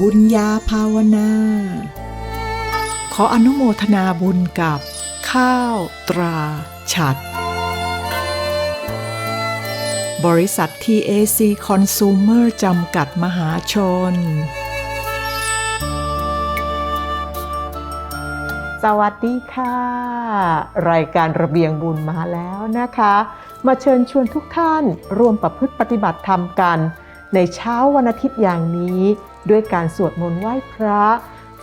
บุญญาภาวนา ขออนุโมทนาบุญกับ ข้าวตราฉัด บริษัท TAC Consumer จำกัดมหาชน สวัสดีค่ะ รายการระเบียงบุญมาแล้วนะคะ มาเชิญชวนทุกท่านร่วมประพฤติปฏิบัติธรรมกัน ในเช้าวันอาทิตย์อย่างนี้ ด้วยการสวดมนต์ไหว้พระ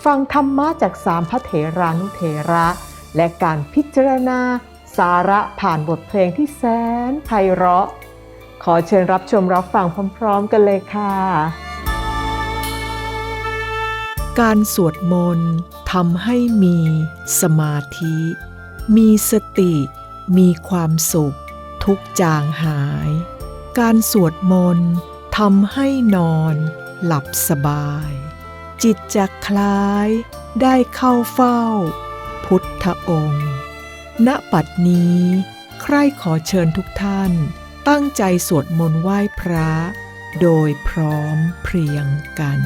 ฟังธรรมะจากสามพระเถรานุเถระ และการพิจารณา สาระผ่านบทเพลงที่แสนไพเราะ ขอเชิญรับชมรับฟังพร้อม ๆ กันเลยค่ะ การสวดมนต์ทำให้มีสมาธิ มีสติ มีความสุข ทุกจางหาย การสวดมนต์ทำให้นอน หลับสบาย จิตจะคลายได้เข้าเฝ้า พุทธองค์ ณปัดนี้ ใครขอเชิญทุกท่าน ตั้งใจสวดมนต์ไหว้พระ โดยพร้อมเพรียงกัน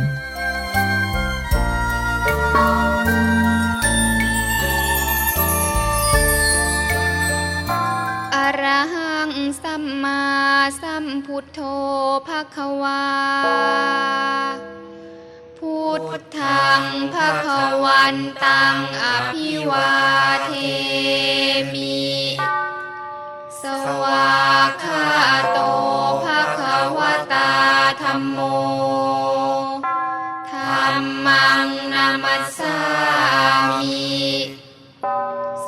มาสัมพุทโธภะคะวา พุทธังภะคะวันตังอภิวาเทมิ สวากขาโตภะคะวตาธัมโมธัมมังนามัสสามิ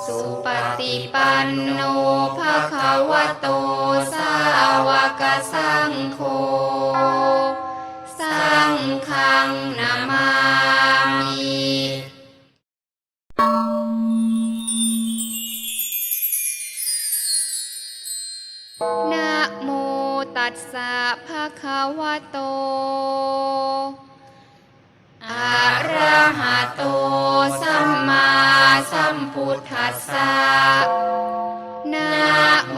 สุปฏิปันโนภะคะวะโต วกสังโฆสังฆังนามามินะโมตัสสะภะคะวะโตอะระหะโตสัมมาสัมพุทธัสสะนะโม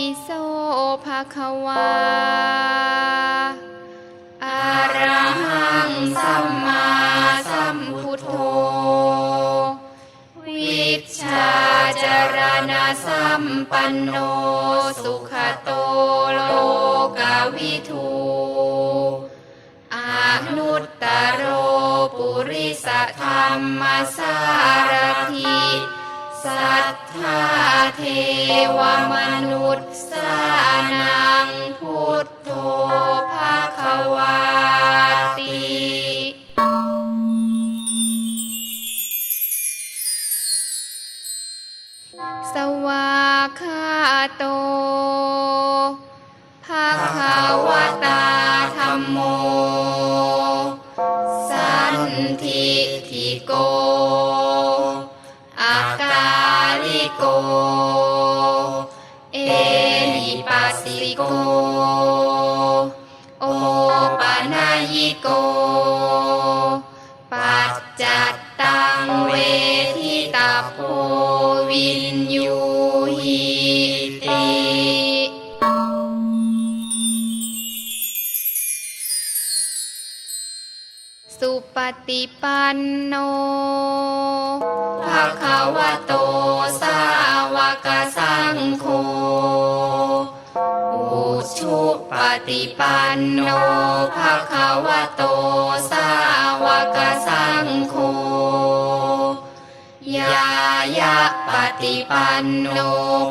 ติโสภะคะวาอะระหังสัมมาสัมพุทโธ วิชชาจารณะสัมปันโนสุขโตโลกาวิทูอานุตตโรปุริสธรรมสารถิ สัทธาเทวมนุษย์สานังพุทโธภาควาติสวากาโตภาคาวตาธรรมโม โก เอหิปัสสิโก โอปานายิโก ปัจจัตตังเวทิตาโพวินยูหิติสุปฏิปันโนภะคะวะโต ฏิปันโนภะคะวะโตสาวกสังโฆยะปฏิปันโน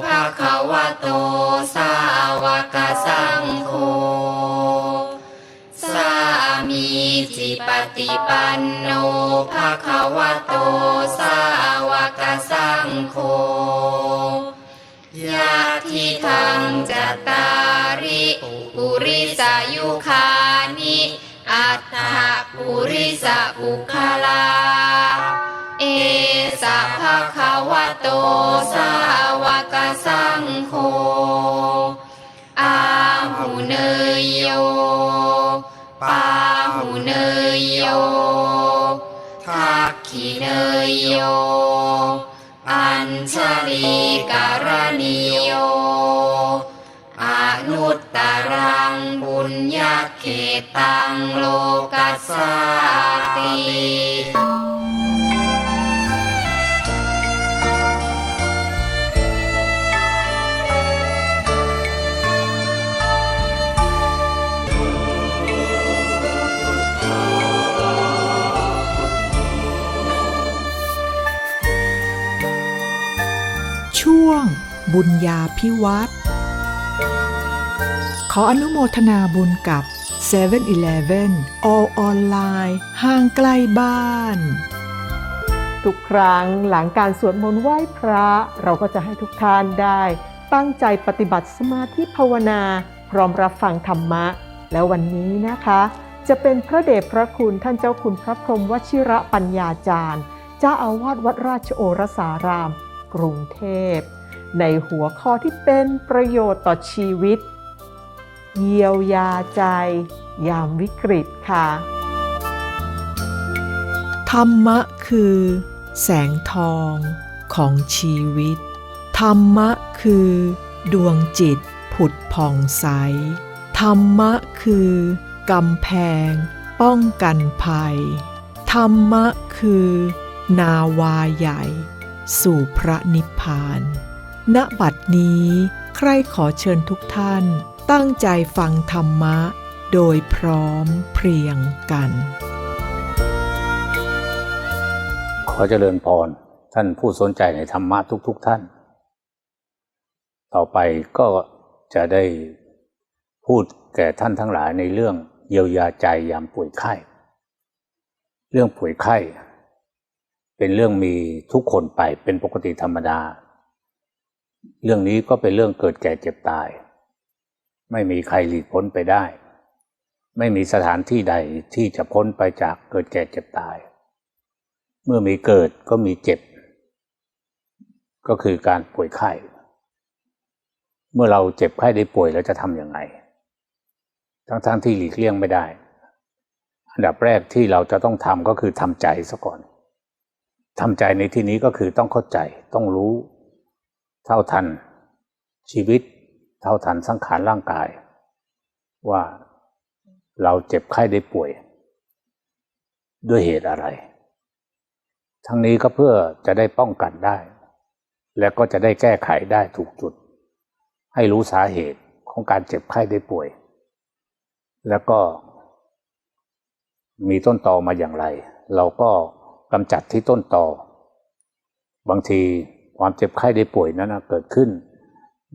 ภะคะวะโตสาวกสังโฆสามีจิปฏิปันโนภะคะวะโตสาวกสังโฆ ยะทิทังจัตตาริปุริสายุคานิอัตถะปุริสปุคลา เอสะภะคะวะโตสาวกสังโฆอาหุเนยโยปาหุเนยโยทักขิเนยโย ญชลีการณิโย อนุตตรังบุญญาเขตังโลกัสสติ บุญญาพิวัตรขออนุโมทนาบุญกับ7 e เ e ่ e อ all ออนไลน์ห่างไกลบ้าน ทุกครั้งหลังการสวดมนต์ไหว้พระ เราก็จะให้ทุกท่านได้ ตั้งใจปฏิบัติสมาธิภาวนา พร้อมรับฟังธรรมะ แล้ววันนี้นะคะ จะเป็นพระเดชพระคุณท่านเจ้าคุณพระพรหมวชิระปัญญาจารย์ เจ้าอาวาสวัดราชโอรสาราม กรุงเทพ ในหัวข้อที่เป็นประโยชน์ต่อชีวิต เยียวยาใจ ยามวิกฤตค่ะ ธรรมะคือ แสงทองของชีวิต ธรรมะคือ ดวงจิตผุดผ่องใส ธรรมะคือกำแพง ป้องกันภัย ธรรมะคือ นาวาใหญ่ สู่พระนิพพาน ณบัดนี้ ใครขอเชิญทุกท่านตั้งใจฟังธรรมะ โดยพร้อมเพรียงกัน ขอเจริญพรท่านผู้สนใจในธรรมะทุกๆทท่าน ต่อไปก็จะได้พูดแก่ท่านทั้งหลายในเรื่องเยียวยาใจยามป่วยไข้ เรื่องป่วยไข้ เป็นเรื่องมีทุกคนไปเป็นปกติธรรมดา เรื่องนี้ก็เป็นเรื่องเกิดแก่เจ็บตาย ไม่มีใครหลีกพ้นไปได้ ไม่มีสถานที่ใดที่จะพ้นไปจากเกิดแก่เจ็บตาย เมื่อมีเกิดก็มีเจ็บ ก็คือการป่วยไข้ เมื่อเราเจ็บไข้ได้ป่วยเราจะทำยังไง ทั้งๆทที่หลีกเลี่ยงไม่ได้ อันดับแรกที่เราจะต้องทำก็คือทำใจซะก่อนทำใจในที่นี้ก็คือต้องเข้าใจต้องรู้ เท่าทันชีวิต เท่าทันสังขารร่างกาย ว่าเราเจ็บไข้ได้ป่วย ด้วยเหตุอะไร ทั้งนี้ก็เพื่อจะได้ป้องกันได้ และก็จะได้แก้ไขได้ถูกจุด ให้รู้สาเหตุของการเจ็บไข้ได้ป่วย แล้วก็มีต้นตอมาอย่างไร เราก็กำจัดที่ต้นตอบางที ความเจ็บไข้ได้ป่วยนั้นเกิดขึ้น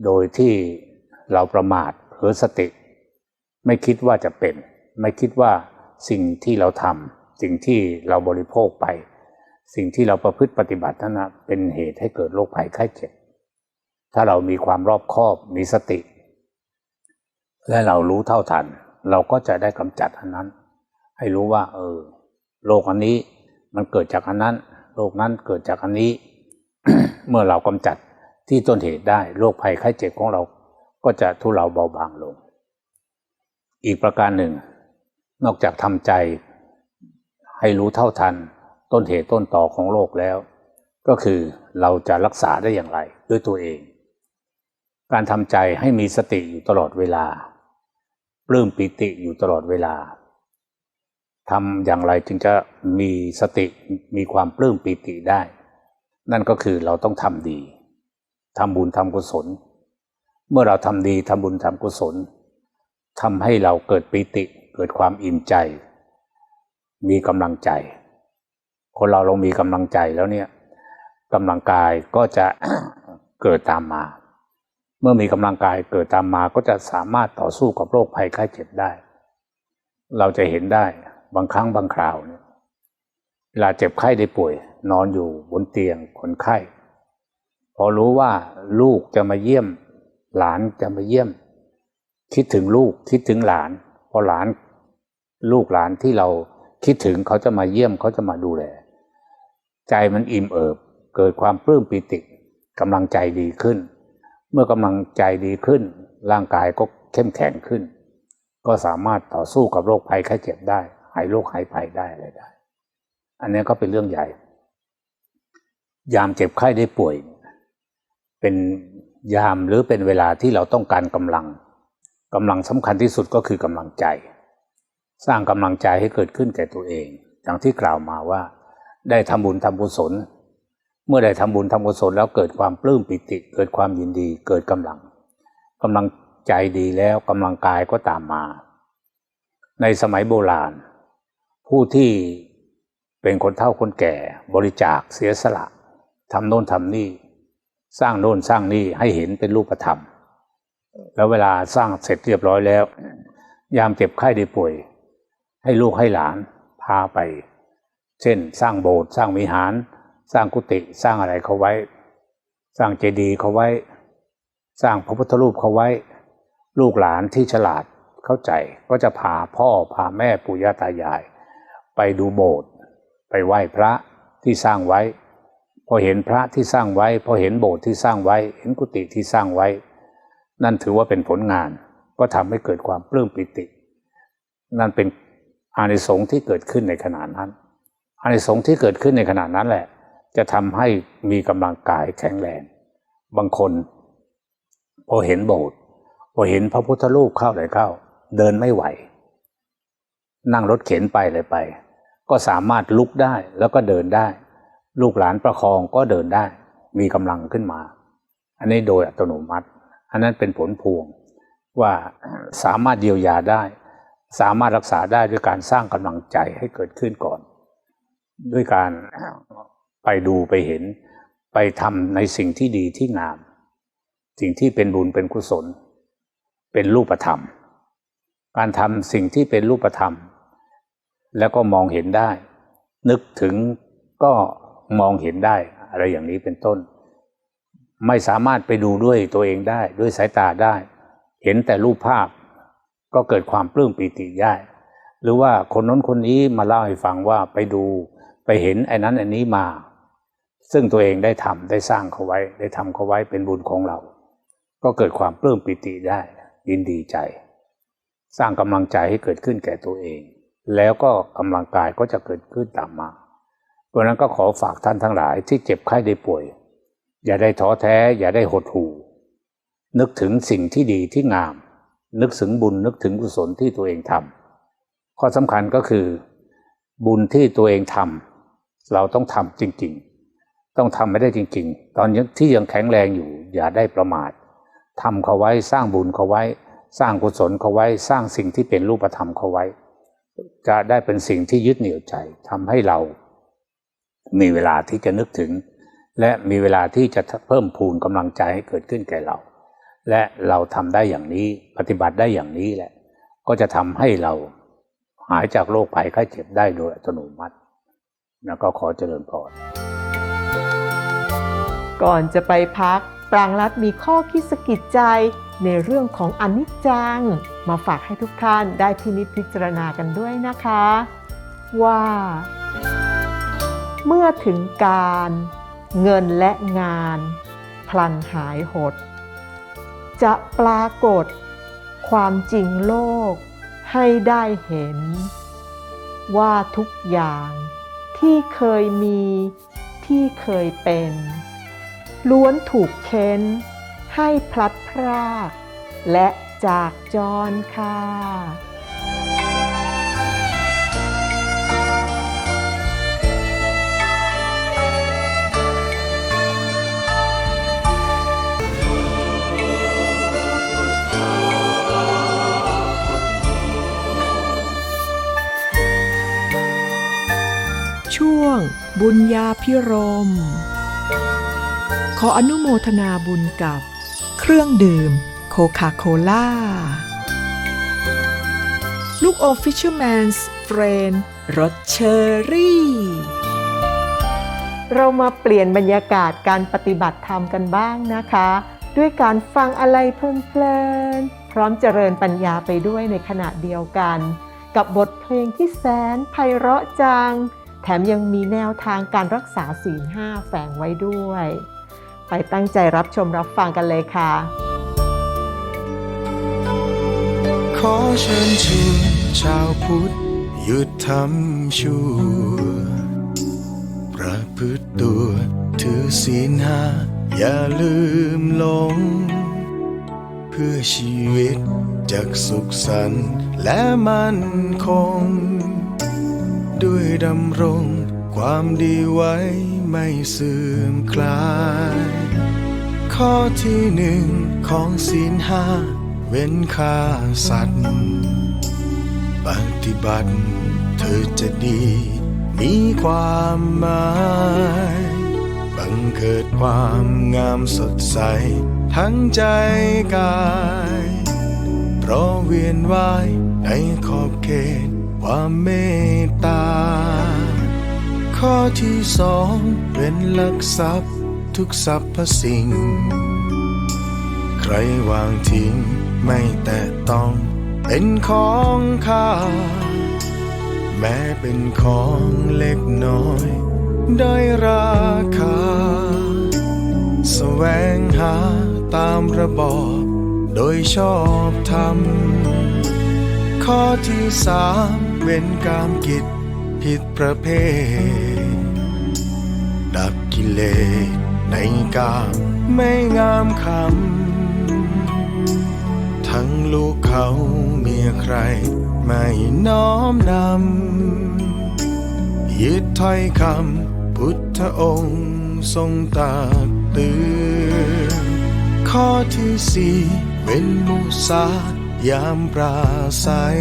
โดยที่เราประมาทเผลอสติ ไม่คิดว่าจะเป็น ไม่คิดว่าสิ่งที่เราทำสิ่งที่เราบริโภคไป สิ่งที่เราประพฤติปฏิบัตินั้นนะเป็นเหตุให้เกิดโรคภัยไข้เจ็บ ถ้าเรามีความรอบคอบมีสติ และเรารู้เท่าทัน เราก็จะได้กำจัดอันนั้น ให้รู้ว่า เออโรคอันนี้มันเกิดจากอันนั้นโรคนั้นเกิดจากอันนี้ เมื่อเรากำจัดที่ต้นเหตุได้โรคภัยไข้เจ็บของเราก็จะทุเลาเบาบางลง อีกประการหนึ่ง นอกจากทำใจให้รู้เท่าทัน ต้นเหตุต้นต่อของโรคแล้ว ก็คือเราจะรักษาได้อย่างไรด้วยตัวเอง การทำใจให้มีสติอยู่ตลอดเวลาปลื้มปิติอยู่ตลอดเวลาทำอย่างไรจึงจะมีสติมีความปลื้มปิติได้ นั่นก็คือเราต้องทำดีทำบุญทำกุศล เมื่อเราทำดีทำบุญทำกุศลทำให้เราเกิดปิติเกิดความอิ่มใจ มีกำลังใจ คนเราเรามีกำลังใจแล้วเนี่ยกำลังกายก็จะเกิดตามมา เมื่อมีกำลังกายเกิดตามมาก็จะสามารถต่อสู้กับโรคภัยไข้เจ็บได้ เราจะเห็นได้บางครั้งบางคราวเนี่ยเวลาเจ็บไข้ได้ป่วย นอนอยู่บนเตียงคนไข้ พอรู้ว่าลูกจะมาเยี่ยม หลานจะมาเยี่ยม คิดถึงลูกคิดถึงหลาน พอหลานลูกหลานที่เราคิดถึงเขาจะมาเยี่ยมเขาจะมาดูแล ใจมันอิ่มเอิบ เกิดความปลื้มปิติกำลังใจดีขึ้น เมื่อกำลังใจดีขึ้น ร่างกายก็เข้มแข็งขึ้น ก็สามารถต่อสู้กับโรคภัยไข้เจ็บได้ หายโรคหายภัยได้อะไรได้ อันนี้ก็เป็นเรื่องใหญ่ ยามเจ็บไข้ได้ป่วย เป็นยามหรือเป็นเวลาที่เราต้องการกำลังกำลังสำคัญที่สุดก็คือกำลังใจ สร้างกำลังใจให้เกิดขึ้นแก่ตัวเอง อย่างที่กล่าวมาว่า ได้ทำบุญทำกุศล เมื่อได้ทำบุญทำกุศลแล้วเกิดความปลื้มปิติ เกิดความยินดี เกิดกำลังกำลังใจดีแล้วกำลังกายก็ตามมา ในสมัยโบราณ ผู้ที่เป็นคนเฒ่าคนแก่บริจาคเสียสละ ทำโน่นทำนี่ สร้างโน่นสร้างนี่ให้เห็นเป็นรูปธรรม แล้วเวลาสร้างเสร็จเรียบร้อยแล้ว ยามเจ็บไข้ได้ป่วย ให้ลูกให้หลานพาไป เช่น สร้างโบสถ์สร้างวิหาร สร้างกุฏิสร้างอะไรเขาไว้ สร้างเจดีย์เขาไว้ สร้างพระพุทธรูปเขาไว้ ลูกหลานที่ฉลาดเข้าใจก็จะพาพ่อพาแม่ปู่ย่าตายาย ไปดูโบสถ์ไปไหว้พระที่สร้างไว้ พอเห็นพระที่สร้างไว้ พอเห็นโบสถ์ที่สร้างไว้ เห็นกุฏิที่สร้างไว้ นั่นถือว่าเป็นผลงาน ก็ทำให้เกิดความปลื้มปิติ นั่นเป็นอานิสงส์ที่เกิดขึ้นในขณะนั้น อานิสงส์ที่เกิดขึ้นในขณะนั้นแหละ จะทำให้มีกำลังกายแข็งแรง บางคน พอเห็นโบสถ์พอเห็นพระพุทธรูปเข้าเลยเข้า เดินไม่ไหว นั่งรถเข็นไปเลยไป ก็สามารถลุกได้แล้วก็เดินได้ ลูกหลานประคองก็เดินได้ มีกำลังขึ้นมา อันนี้โดยอัตโนมัติ อันนั้นเป็นผลพวงว่าสามารถเยียวยาได้ สามารถรักษาได้ด้วยการสร้างกำลังใจให้เกิดขึ้นก่อน ด้วยการไปดูไปเห็น ไปทำในสิ่งที่ดีที่งาม สิ่งที่เป็นบุญเป็นกุศล เป็นรูปธรรม การทำสิ่งที่เป็นรูปธรรม แล้วก็มองเห็นได้ นึกถึงก็ มองเห็นได้ อะไรอย่างนี้เป็นต้น ไม่สามารถไปดูด้วยตัวเองได้ด้วยสายตาได้ เห็นแต่รูปภาพก็เกิดความปลื้มปีติได้ หรือว่าคนน้นคนนี้มาเล่าให้ฟังว่าไปดูไปเห็นไอ้นั้นอันนี้มา ซึ่งตัวเองได้ทำได้สร้างเขาไว้ ได้ทำเขาไว้เป็นบุญของเรา ก็เกิดความปลื้มปิติได้ยินดีใจ สร้างกำลังใจให้เกิดขึ้นแก่ตัวเอง แล้วก็กำลังกายก็จะเกิดขึ้นตามมา ราะนั้นก็ขอฝากท่านทั้งหลายที่เจ็บไข้ได้ป่วย อย่าได้ท้อแท้ อย่าได้หดหู่นึกถึงสิ่งที่ดีที่งาม นึกถึงบุญนึกถึงกุศลที่ตัวเองทำข้อสำคัญก็คือ บุญที่ตัวเองทำเราต้องทำจริง ๆ ต้องทำไม่ได้จริง ๆ ตอนที่ยังแข็งแรงอยู่ อย่าได้ประมาททำเขาไว้สร้างบุญเขาไว้ สร้างกุศลเขาไว้สร้างสิ่งที่เป็นรูปธรรมเขาไว้ จะได้เป็นสิ่งที่ยึดเหนี่ยวใจทำให้เรา มีเวลาที่จะนึกถึง และมีเวลาที่จะเพิ่มพูนกำลังใจให้เกิดขึ้นแก่เรา และเราทำได้อย่างนี้ปฏิบัติได้อย่างนี้แหละ ก็จะทำให้เราหายจากโรคภัยไข้เจ็บได้โดยอัตโนมัติแล้วก็ขอเจริญพรก่อนจะไปพัก ปรางรัฐมีข้อคิดสะกิดใจในเรื่องของอนิจจัง มาฝากให้ทุกท่านได้พินิจพิจารณากันด้วยนะคะ ว่า เมื่อถึงการ เงินและงาน พลันหายหด จะปรากฏ ความจริงโลกให้ได้เห็น ว่าทุกอย่างที่เคยมีที่เคยเป็น ล้วนถูกเค้น ให้พลัดพราก และจากจรค่ะ ช่วง บุญญาพิรม ขออนุโมทนาบุญกับ เครื่องดื่ม โคคาโคล่า ลูกอม Fisherman's Friend รสเชอรี่ เรามาเปลี่ยนบรรยากาศการปฏิบัติธรรมกันบ้างนะคะ ด้วยการฟังอะไรเพลินๆพร้อมเจริญปัญญาไปด้วยในขณะเดียวกันกับบทเพลงที่แสนไพเราะจัง แถมยังมีแนวทางการรักษาศีลห้าแฝงไว้ด้วย ไปตั้งใจรับชมรับฟังกันเลยค่ะ ขอเชิญชวนชาวพุทธหยุดทำชั่วประพฤติตัวถือศีลห้าอย่าลืมหลง เพื่อชีวิตจากสุขสันต์และมั่นคง ด้วยดำรง ความดีไว้ไม่เสื่อมคลาย ข้อที่หนึ่งของศีลห้า เว้นฆ่าสัตว์ ปฏิบัติ เธอจะดี มีความหมายบังเกิดความงามสดใส ทั้งใจกาย เพราะเวียนว่ายในขอบเขต ความเมตตา ข้อที่สองเป็นหลักทรัพย์ทุกสรรพสิ่ง ใครวางทิ้งไม่แตะต้องเป็นของข้า แม้เป็นของเล็กน้อย ได้ราคาแสวงหาตามระบอบ โดยชอบธรรมข้อที่สาม เว้นกามกิจผิดประเภท ดับกิเลสในกามไม่งามคำ ทั้งลูกเขาเมียใคร ไม่น้อมนำยึดถ้อยคำพุทธองค์ทรงตรักเตือนข้อที่สี่เว้นมุสายามปราศัย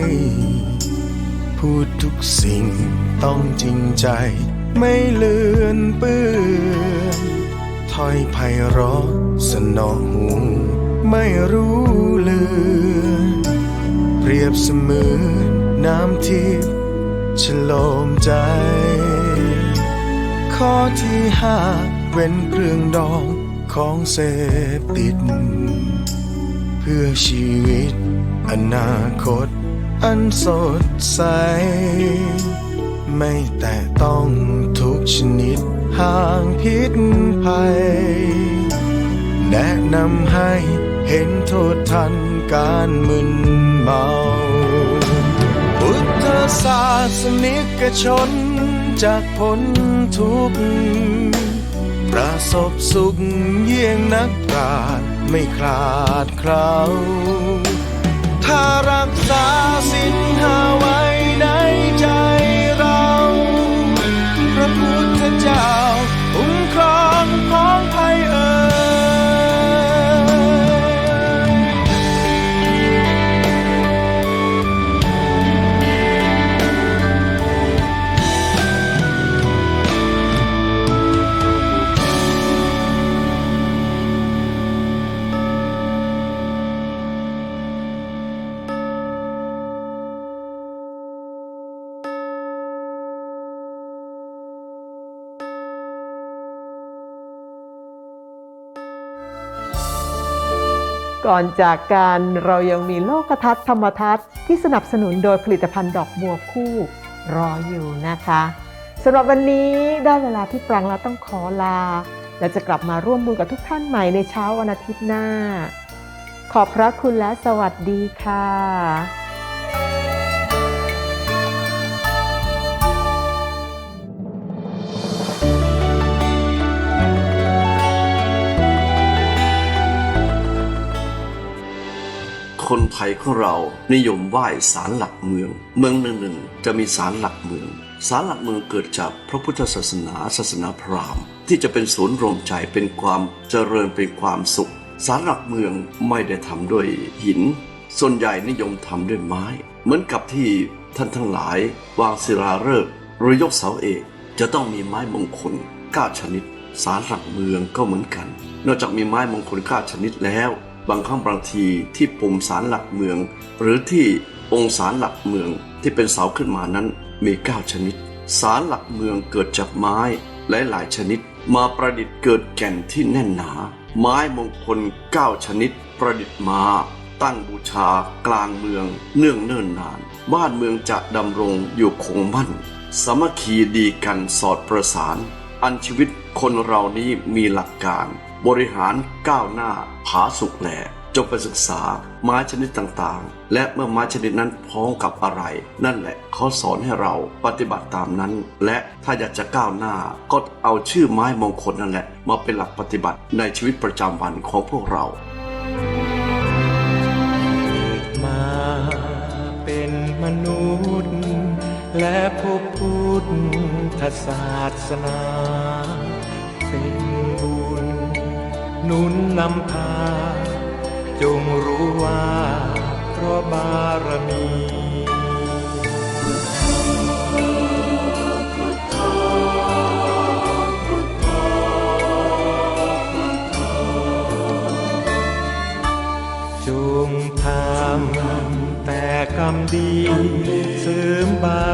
พูดทุกสิ่งต้องจริงใจ ไม่เลือนเปื้อนถ้อยไพเราะสนอหูไม่รู้เลือนเปรียบเสมือนน้ำทิพย์ฉลมใจ ข้อที่ห้าเว้นเครื่องดองของเสพติด เพื่อชีวิตอนาคต อันสดใส ไม่แต่ต้องทุกชนิดห่างพิษภัย แนะนำให้เห็นโทษทันการมึนเมาพุทธศาสนิกชนจากพ้นทุกข์ประสบสุขเยี่ยงนักปราชญ์ไม่คลาดเคล้า ถ้ารักษาสินหาไว้ในใจ ก่อนจากการเรายังมีโลกทัศน์ธรรมทัศน์ที่สนับสนุนโดยผลิตภัณฑ์ดอกบัวคู่รออยู่นะคะสำหรับวันนี้ได้เวลาที่ปรังแล้วต้องขอลา และจะกลับมาร่วมบุญกับทุกท่านใหม่ในเช้าวันอาทิตย์หน้า ขอบพระคุณและสวัสดีค่ะ คนไทยของเรานิยมไหว้ศาลหลักเมือง เมืองหนึ่งหนึ่งจะมีศาลหลักเมืองศาลหลักเมืองเกิดจากพระพุทธศาสนาศาสนาพราหมณ์ ที่จะเป็นศูนย์รวมใจเป็นความเจริญเป็นความสุขศาลหลักเมืองไม่ได้ทำด้วยหิน ส่วนใหญ่นิยมทำด้วยไม้ เหมือนกับที่ท่านทั้งหลายวางศิลาฤกษ์หรือยกเสาเอกจะต้องมีไม้มงคล9ชนิดศาลหลักเมืองก็เหมือนกัน นอกจากมีไม้มงคลเก้าชนิดแล้ว บางครั้งบางทีที่ปุ่มศาลหลักเมือง หรือที่องศาลหลักเมืองที่เป็นเสาขึ้นมานั้นมีเก้าชนิดศาลหลักเมืองเกิดจากไม้หลายหลายๆชนิด มาประดิษฐ์เกิดแก่นที่แน่นหนา ไม้มงคลเก้าชนิด ประดิษฐ์มาตั้งบูชากลางเมือง เนื่องเนิ่นนาน บ้านเมืองจะดำรงอยู่คงมั่นสามัคคีดีกันสอดประสาน อันชีวิตคนเรานี้มีหลักการ บริหารก้าวหน้า ผาสุกแหล่จงไปศึกษาไม้ชนิดต่างๆ และเมื่อไม้ชนิดนั้นพ้องกับอะไร นั่นแหละเขาสอนให้เราปฏิบัติตามนั้น และถ้าอยากจะก้าวหน้าก็เอาชื่อไม้มงคลนั่นแหละ มาเป็นหลักปฏิบัติในชีวิตประจำวันของพวกเรามาเป็นมนุษย์ และพบพุทธศาสนา หนุนนำพา จงรู้ว่าเพราะบารมีจงทำแต่กรรมดีเสริมบาร